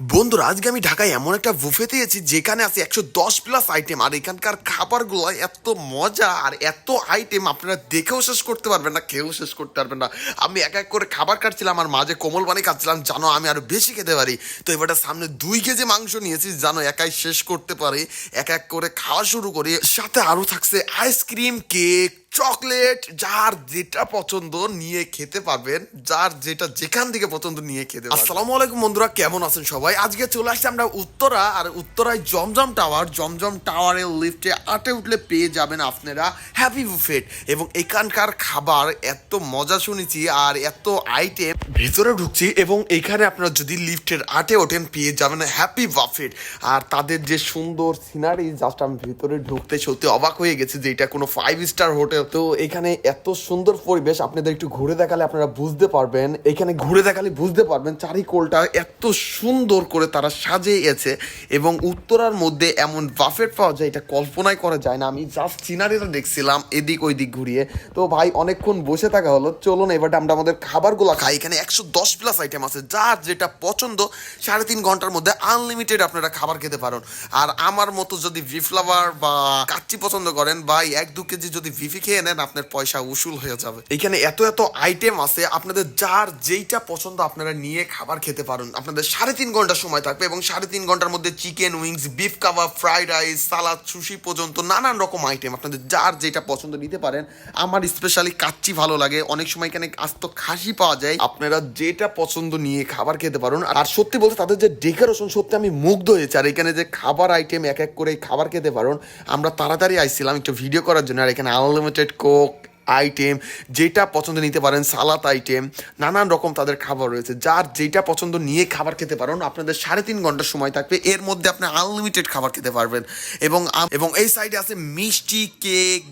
বন্ধুরা, আজকে আমি ঢাকায় এমন একটা বুফেতে আছি যেখানে আছে একশো দশ প্লাস আইটেম আর এখানকার খাবারগুলো এত মজা আর এত আইটেম আপনারা দেখেও শেষ করতে পারবেন না, খেয়েও শেষ করতে পারবেন না। আমি এক এক করে খাবার কাটছিলাম আর মাঝে কোমল বানি খাচ্ছিলাম, জানো আমি আরও বেশি খেতে পারি। তো এবারটা সামনে দুই কেজি মাংস নিয়েছি, জানো একাই শেষ করতে পারি। এক এক করে খাওয়া শুরু করি। সাথে আরও থাকছে আইসক্রিম কেক চকলেট যার যেটা পছন্দ নিয়ে খেতে পারবেন, যার যেটা যেখান থেকে পছন্দ নিয়ে খেতে আসসালামু আলাইকুম বন্ধুরা, কেমন আছেন সবাই? আজকে চলে আসছি আমরা উত্তরা, আর উত্তরায় জমজম টাওয়ার, জমজম টাওয়ারের লিফটে আটে উঠলে পেয়ে যাবেন আপনারা হ্যাপি বুফেট এবং এখানকার খাবার এত মজা শুনেছি আর এত আইটেম ভেতরে ঢুকছি এবং এখানে আপনারা যদি লিফটের আটে ওঠেন, পেয়ে যাবেন হ্যাপি বাফেট আর তাদের যে সুন্দর সিনারি জাস্ট আমি ভেতরে ঢুকতে সত্যি অবাক হয়ে গেছে যে এটা কোনো ফাইভ স্টার হোটেল তো এখানে এত সুন্দর পরিবেশ, আপনাদের একটু ঘুরে দেখালে আপনারা বুঝতে পারবেন। এখানে ঘুরে দেখালে বুঝতে পারবেন চারিকোলটা এত সুন্দর করে তারা সাজিয়েছে এবং উত্তরার মধ্যে এমন বাফেট পাওয়া যায়, এটা কল্পনাই করা যায় না। আমি জাস্ট সিনারিটা দেখছিলাম, এদিক ওই দিক ঘুরিয়ে। তো ভাই, অনেকক্ষণ বসে থাকা হলো। চলুন এবার আমরা আমাদের খাবারগুলো খাই। এখানে একশো দশ প্লাস আইটেম আছে। যার যেটা পছন্দ, সাড়ে তিন ঘণ্টার মধ্যে আনলিমিটেড আপনারা খাবার খেতে পারেন। আর আমার মতো যদি বিফ লাভার বা কাচ্চি পছন্দ করেন, ভাই, এক দু কেজি যদি বিফি খেয়ে নেন, আপনার পয়সা উসুল হয়ে যাবে। এখানে এত এত আইটেম আছে, আপনাদের যার যেইটা পছন্দ আপনারা নিয়ে খাবার খেতে পারেন। আপনাদের সাড়ে তিন ঘণ্টা সময় থাকবে এবং সাড়ে তিন ঘণ্টার মধ্যে chicken wings beef kebab fried rice salad sushi পর্যন্ত নানান রকম আইটেম আপনাদের যার যেটা পছন্দ নিতে পারেন। আমার স্পেশালি কাচ্চি ভালো লাগে, অনেক সময় এখানে আস্ত খাসি পাওয়া যায়। আপনারা যেটা পছন্দ নিয়ে খাবার খেতে পারেন। আর সত্যি বলতে তাদের যে ডেকোরেশন সত্যি আমি মুগ্ধ হয়েছি আর এখানে যে খাবার আইটেম এক এক করে খাবার খেতে পারেন, আমরা তাড়াতাড়ি আইছিলাম একটু ভিডিও করার জন্য। আর এখানে আনলিমিটেড কোক আইটেম যেটা পছন্দ নিতে পারেন, সালাদ আইটেম নানান রকম তাদের খাবার রয়েছে। যার যেটা পছন্দ নিয়ে খাবার খেতে পারেন, আপনাদের সাড়ে তিন ঘণ্টা সময় থাকবে। এর মধ্যে আপনি আনলিমিটেড খাবার খেতে পারবেন। এবং এবং এই সাইডে আছে মিষ্টি কেক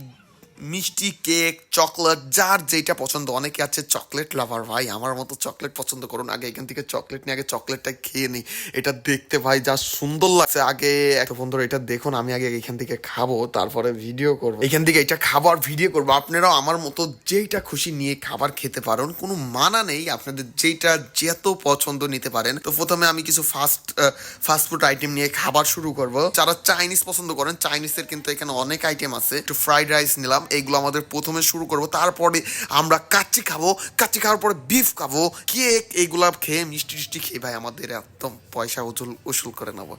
মিষ্টি কেক, চকলেট, যার যেটা পছন্দ। অনেকে আছে চকলেট লাভার ভাই। আমার মতো চকলেট পছন্দ করুন। আগে এখান থেকে চকলেট নিয়ে আগে চকলেটটা খেয়ে নিই। এটা দেখতে, ভাই, যা সুন্দর লাগছে। আগে একটা বন্ধুরা এটা দেখুন, আমি আগে এখান থেকে খাব, তারপরে ভিডিও করব। এখান থেকে এটা খাব আর ভিডিও করব। আপনারাও আমার মতো যেইটা খুশি নিয়ে খাবার খেতে পারেন, কোনো মানা নেই। আপনাদের যেটা যত পছন্দ নিতে পারেন। তো প্রথমে আমি কিছু ফাস্ট ফাস্ট ফুড আইটেম নিয়ে খাবার শুরু করব। যারা চাইনিজ পছন্দ করেন চাইনিজের কিন্তু এখানে অনেক আইটেম আছে। একটু ফ্রাইড রাইস নিলাম। এইগুলো আমাদের প্রথমে শুরু করব। তারপরে আমরা কাচ্চি খাব। কাচ্চি খাওয়ার পরে বিফ খাব। কেক এইগুলা খেয়ে মিষ্টি টিষ্টি খেয়ে ভাই আমাদের একদম পয়সা উজুল উসুল করে নেব।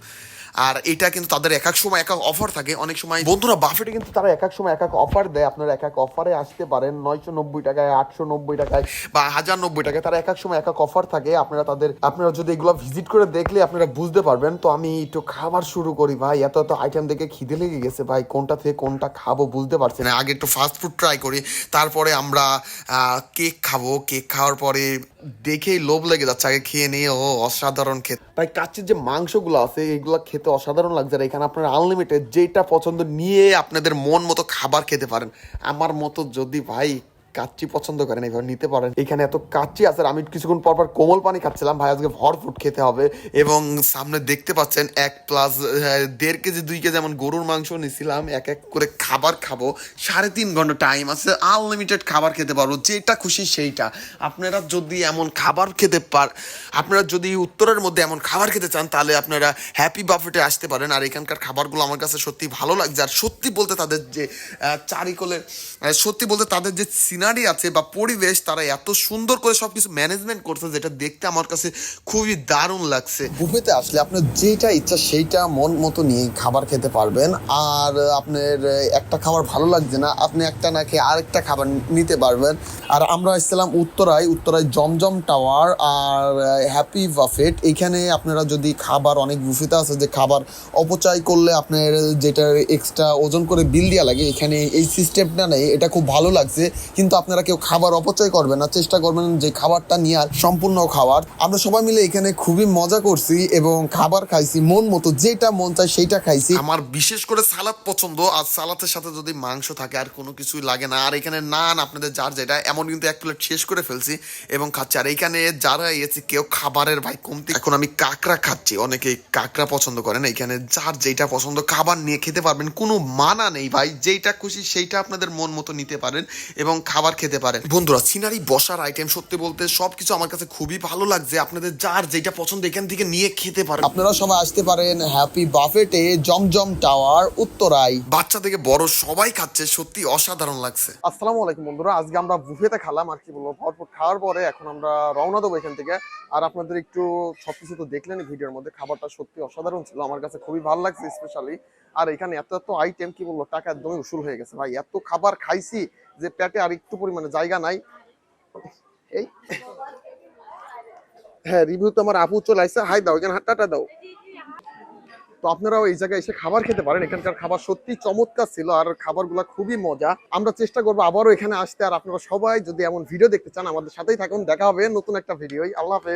আর এটা কিন্তু তাদের এক এক সময় এক এক অফার থাকে। অনেক সময় বন্ধুরা বাফেটে কিন্তু তারা এক এক সময় এক এক অফার দেয়। আপনারা এক এক অফারে আসতে পারেন। নয়শো নব্বই টাকায়, আটশো নব্বই টাকায় বা হাজার নব্বই টাকায় তারা এক এক সময় এক এক অফার থাকে। আপনারা তাদের, আপনারা যদি এগুলো ভিজিট করে দেখলে আপনারা বুঝতে পারবেন। তো আমি একটু খাবার শুরু করি ভাই। এত এত আইটেম দেখে খিদে লেগে গেছে ভাই। কোনটা থেকে কোনটা খাব বুঝতে পারছি না। আগে একটু ফাস্ট ফুড ট্রাই করি। তারপরে আমরা কেক খাব। কেক খাওয়ার পরে দেখেই লোভ লেগে যাচ্ছে। আগে খেয়ে নিয়ে, ও অসাধারণ খেতে। ভাই, কাচ্চির যে মাংসগুলো আছে, এগুলো খেতে অসাধারণ লাগছে এখানে আপনার আনলিমিটেড যেটা পছন্দ নিয়ে আপনাদের মন মতো খাবার খেতে পারেন। আমার মতো যদি ভাই কাচ্চি পছন্দ করেন এভাবে নিতে পারেন। এখানে এত কাচ্চি আছে আমি কিছুক্ষণ পর পর কোমল পানি খাচ্ছিলাম। ভাই আজকে ভর ফুট খেতে হবে। এবং সামনে দেখতে পাচ্ছেন এক প্লাস দেড় কেজি দুই কেজি এমন গরুর মাংস নিছিলাম। এক এক করে খাবার খাব। সাড়ে তিন ঘণ্টা টাইম আছে আনলিমিটেড খাবার খেতে পারব যেটা খুশি সেইটা। আপনারা যদি এমন খাবার খেতে পার আপনারা যদি উত্তরের মধ্যে এমন খাবার খেতে চান তাহলে আপনারা হ্যাপি বাফেটে আসতে পারেন। আর এখানকার খাবারগুলো আমার কাছে সত্যি ভালো লাগছে। আর সত্যি বলতে তাদের যে আহ, চারিকোলে সত্যি বলতে তাদের যে সিনারি আছে বা পরিবেশ, তারা এত সুন্দর করে সবকিছু ম্যানেজমেন্ট করছে যেটা দেখতে আমার কাছে খুবই দারুণ লাগছে। বুফেতে আসলে আপনার যেটা ইচ্ছা সেইটা মন মতো নিয়ে খাবার খেতে পারবেন। আর আপনার, একটা খাবার ভালো লাগছে না, আপনি একটা না খেয়ে আরেকটা খাবার নিতে পারবেন। আর আমরা এসেছিলাম উত্তরায় উত্তরায় জমজম টাওয়ার আর হ্যাপি বাফেট এইখানে আপনারা যদি খাবার অনেক বুফেতে আছে, যে খাবার অপচয় করলে আপনার যেটা এক্সট্রা ওজন করে বিল দেওয়া লাগে, এখানে এই সিস্টেমটা নেই, এটা খুব ভালো লাগছে। কিন্তু আপনারা কেউ খাবার অপচয় করবেন না, চেষ্টা করবেন যে খাবারটা নেওয়ার, সম্পূর্ণ খাবার আমরা সবাই মিলে এখানে খুবই মজা করছি এবং খাবার খাইছি, মন মতো যেটা মন চায় সেইটা খাইছি। আমার বিশেষ করে সালাদ পছন্দ, আর সালাদের সাথে যদি মাংস থাকে, আর কোনো কিছুই লাগে না। আর এখানে নান আপনাদের যার যেটা, এমন কিন্তু এক প্লেট শেষ করে ফেলছি এবং খাচ্ছি। আর এইখানে যারা এসেছে কেউ খাবারের ভাই কমতি, এখন আমি কাঁকড়া খাচ্ছি। অনেকে কাঁকড়া পছন্দ করেন এখানে যার যেটা পছন্দ, খাবার নিয়ে খেতে পারবেন, কোনো মানা নেই ভাই। যেইটা খুশি সেইটা আপনাদের মন মতো নিতে পারেন এবং খাবার খাবার খেতে পারেন। বন্ধুরা সিনারি বসার আইটেম সত্যি বলতে সবকিছু আমার কাছে খুবই ভালো লাগছে। আপনাদের যার যেটা পছন্দ এখান থেকে নিয়ে খেতে পারেন। আপনারা সবাই আসতে পারেন হ্যাপি বাফেটে জমজম টাওয়ার উত্তরাই। বাচ্চা থেকে বড় সবাই খাচ্ছে সত্যি অসাধারণ লাগছে। আসসালামু আলাইকুম বন্ধুরা আজকে আমরা বুফেতে খেলাম আর কি বলব ভরপুর খাওয়ার পরে এখন আমরা রওনা দেবো এখান থেকে। আর আপনাদের একটু সবকিছু তো দেখলেন ভিডিওর মধ্যে, খাবারটা সত্যি অসাধারণ ছিল, আমার কাছে খুবই ভালো লাগছে স্পেশালি আর এখানে এত এত আইটেম কি বলল টাকা একদমই উসুল হয়ে গেছে ভাই। এত খাবার খাইছি যে প্যাটে আর একটু পরিমাণে জায়গা নাই। এই। হ্যাঁ রিভিউ তো আমার আপু চলে আসছে হাই দাও, এখানে হাতটা দাও। তো আপনারাও এই জায়গায় এসে খাবার খেতে পারেন। এখানকার খাবার সত্যি চমৎকার ছিল আর খাবারগুলো খুবই মজা। আমরা চেষ্টা করব আবারও এখানে আসতে। আর আপনারা সবাই যদি এমন ভিডিও দেখতে চান, আমাদের সাথেই থাকুন। দেখা হবে নতুন একটা ভিডিও আল্লাহ হাফেজ।